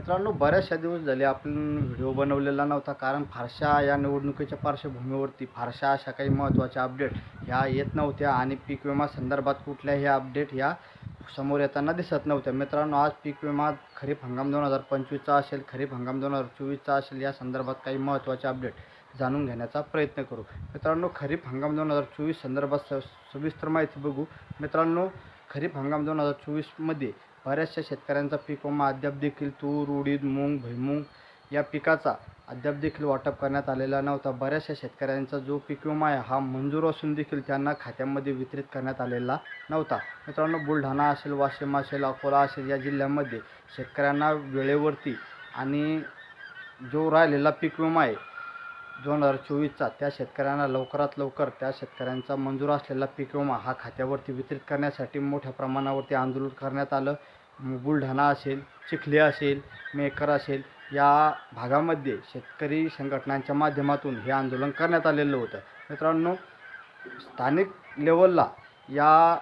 मित्रांनो बऱ्याचशा दिवस झाले आपण व्हिडिओ बनवलेला नव्हता कारण फारशा या निवडणुकीच्या पार्श्वभूमीवरती फारशा अशा काही महत्त्वाच्या अपडेट ह्या येत नव्हत्या आणि पीक विमा संदर्भात कुठल्याही अपडेट ह्या समोर येताना दिसत नव्हत्या. मित्रांनो आज पीक विमा खरीप हंगाम दोन हजार पंचवीसचा असेल खरीप हंगाम दोन हजार चोवीसचा असेल या संदर्भात काही महत्त्वाचे अपडेट जाणून घेण्याचा प्रयत्न करू. मित्रांनो खरीप हंगाम दोन हजार चोवीस संदर्भात स सविस्तर माहिती बघू. मित्रांनो खरीप हंगाम दोन हजार चोवीसमध्ये बऱ्याचशा शेतकऱ्यांचा पीक विमा अद्याप देखील तूर उडीद मूग भुईमूग या पिकाचा अद्याप देखील वाटप करण्यात आलेला नव्हता. बऱ्याचशा शेतकऱ्यांचा जो पीक विमा आहे हा मंजूर असून देखील त्यांना खात्यामध्ये वितरित करण्यात आलेला नव्हता. मित्रांनो बुलढाणा असेल वाशिम असेल अकोला असेल या जिल्ह्यामध्ये शेतकऱ्यांना वेळेवरती आणि जो राहिलेला पीक विमा आहे दोन हजार चोवीसचा त्या शेतकऱ्यांना लवकरात लवकर त्या शेतकऱ्यांचा मंजूर असलेला पीक विमा हा खात्यावरती वितरित करण्यासाठी मोठ्या प्रमाणावरती आंदोलन करण्यात आलं. बुलढाणा असेल चिखली असेल मेकर असेल या भागामध्ये शेतकरी संघटनांच्या माध्यमातून हे आंदोलन करण्यात आलेलं होतं. मित्रांनो स्थानिक लेवलला या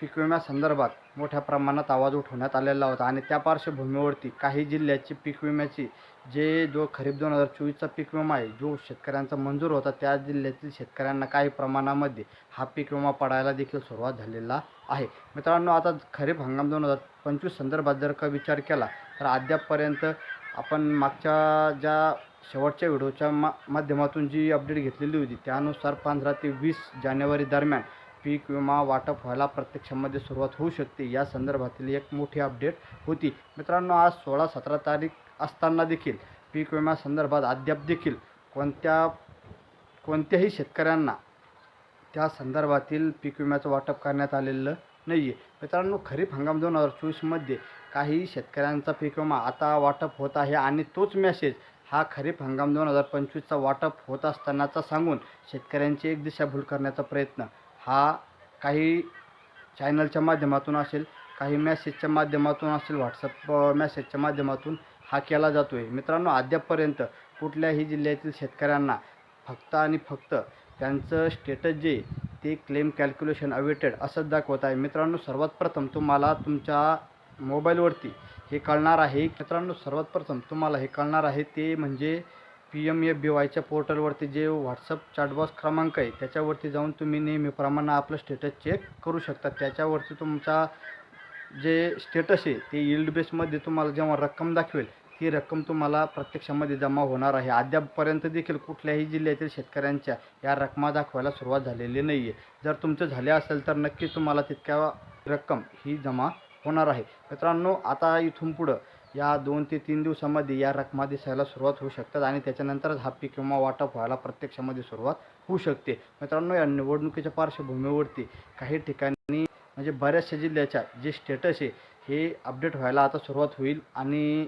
पीक विम्यासंदर्भात मोठ्या प्रमाणात आवाज उठवण्यात आलेला होता. आणि त्या पार्श्वभूमीवरती काही जिल्ह्याची पीक विम्याची जे जो खरीप दोन हजार चोवीसचा पीक विमा आहे जो शेतकऱ्यांचा मंजूर होता त्या जिल्ह्यातील शेतकऱ्यांना काही प्रमाणामध्ये हा पीक विमा पडायला देखील सुरुवात झालेला आहे. मित्रांनो आता खरीप हंगाम दोन हजार पंचवीस संदर्भात जर का विचार केला तर अद्यापपर्यंत आपण मागच्या ज्या शेवटच्या व्हिडिओच्या मा माध्यमातून जी अपडेट घेतलेली होती त्यानुसार पंधरा ते वीस जानेवारी दरम्यान पीक विमा वाटप व्हायला प्रत्यक्षामध्ये सुरुवात होऊ शकते. या संदर्भातील एक मोठी अपडेट होती. मित्रांनो आज सोळा सतरा तारीख असताना देखील पीक विमा संदर्भात अद्याप देखील कोणत्या कोणत्याही शेतकऱ्यांना त्या संदर्भातील पीक विम्याचं वाटप करण्यात आलेलं नाही आहे मित्रांनो खरीप हंगाम दोन हजार चोवीसमध्ये काही शेतकऱ्यांचा पीक विमा आता वाटप होत आहे आणि तोच मेसेज हा खरीप हंगाम दोन हजार पंचवीसचा वाटप होत असतानाचा सांगून शेतकऱ्यांची एक दिशाभूल करण्याचा प्रयत्न हा काही चॅनलच्या माध्यमातून असेल काही मॅसेजच्या माध्यमातून असेल व्हॉट्सअप मॅसेजच्या माध्यमातून हा केला जातो आहे मित्रांनो अद्यापपर्यंत कुठल्याही जिल्ह्यातील शेतकऱ्यांना फक्त आणि फक्त त्यांचं स्टेटस जे आहे ते क्लेम कॅल्क्युलेशन अवेटेड असंच दाखवत आहे. मित्रांनो सर्वात प्रथम तुम्हाला तुमच्या मोबाईलवरती हे कळणार आहे. मित्रांनो सर्वात प्रथम तुम्हाला हे कळणार आहे ते म्हणजे पी एम एफ बी वायच्या पोर्टलवरती जे व्हॉट्सअप चॅटबॉक्स क्रमांक आहे त्याच्यावरती जाऊन तुम्ही नेहमीप्रमाणे आपलं स्टेटस चेक करू शकता. त्याच्यावरती तुमचा जे स्टेटस आहे ते यील्ड बेसमध्ये तुम्हाला जेव्हा रक्कम दाखवेल ती रक्कम तुम्हाला प्रत्यक्षामध्ये जमा होणार आहे. अद्यापपर्यंत देखील कुठल्याही जिल्ह्यातील शेतकऱ्यांच्या या रकमा दाखवायला सुरुवात झालेली नाही आहे जर तुमचं झाले असेल तर नक्की तुम्हाला तितक्या रक्कम ही जमा होणार आहे. मित्रांनो आता इथून पुढं या दोन ते तीन दिवसामध्ये या रकमा दिसायला सुरुवात होऊ शकतात आणि त्याच्यानंतरच हा पीक वाटप व्हायला प्रत्यक्षामध्ये सुरुवात होऊ शकते. मित्रांनो या निवडणुकीच्या पार्श्वभूमीवरती काही ठिकाणी म्हणजे बऱ्याचशा जिल्ह्याच्या जे स्टेटस आहे हे अपडेट व्हायला आता सुरुवात होईल आणि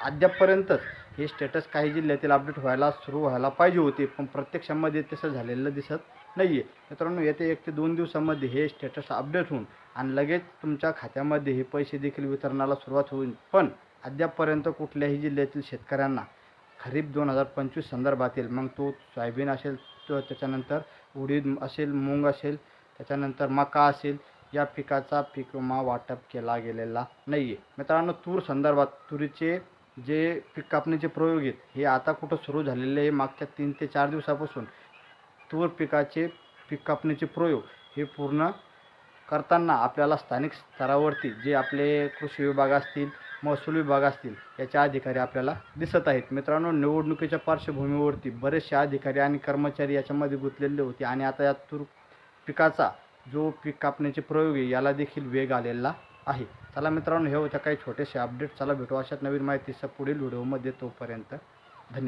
अद्यापपर्यंतच हे स्टेटस काही जिल्ह्यातील अपडेट व्हायला सुरू व्हायला पाहिजे होते. पण प्रत्यक्षामध्ये तसं झालेलं दिसत नाही आहे मित्रांनो येत्या एक ते दोन दिवसामध्ये हे स्टेटस अपडेट होऊन आणि लगेच तुमच्या खात्यामध्ये हे पैसे देखील वितरणाला सुरुवात होईल. पण अद्यापपर्यंत कुठल्याही जिल्ह्यातील शेतकऱ्यांना खरीप दोन हजार पंचवीस संदर्भातील मग तो सोयाबीन असेल तो त्याच्यानंतर उडीद असेल मूग असेल त्याच्यानंतर मका असेल या पिकाचा पीक विमा वाटप केला गेलेला नाही आहे मित्रांनो तूर संदर्भात तुरीचे जे पीक कापणीचे प्रयोग आहेत हे आता कुठं सुरू झालेले आहे मागच्या तीन ते चार दिवसापासून तूर पिकाचे पीक कापणीचे प्रयोग हे पूर्ण करताना आपल्याला स्थानिक स्तरावरती जे आपले कृषी विभाग असतील महसूल विभाग असतील याचे अधिकारी आपल्याला दिसत आहेत. मित्रांनो निवडणुकीच्या पार्श्वभूमीवरती बरेचसे अधिकारी आणि कर्मचारी याच्यामध्ये गुंतलेले होते आणि आता या तूर पिकाचा जो पीक कापण्याचे प्रयोग आहे याला देखील वेग आलेला आहे. चला मित्रांनो हे होत्या काही छोटेसे अपडेट चला भेटू अशाच नवीन माहितीचा पुढील व्हिडिओमध्ये तोपर्यंत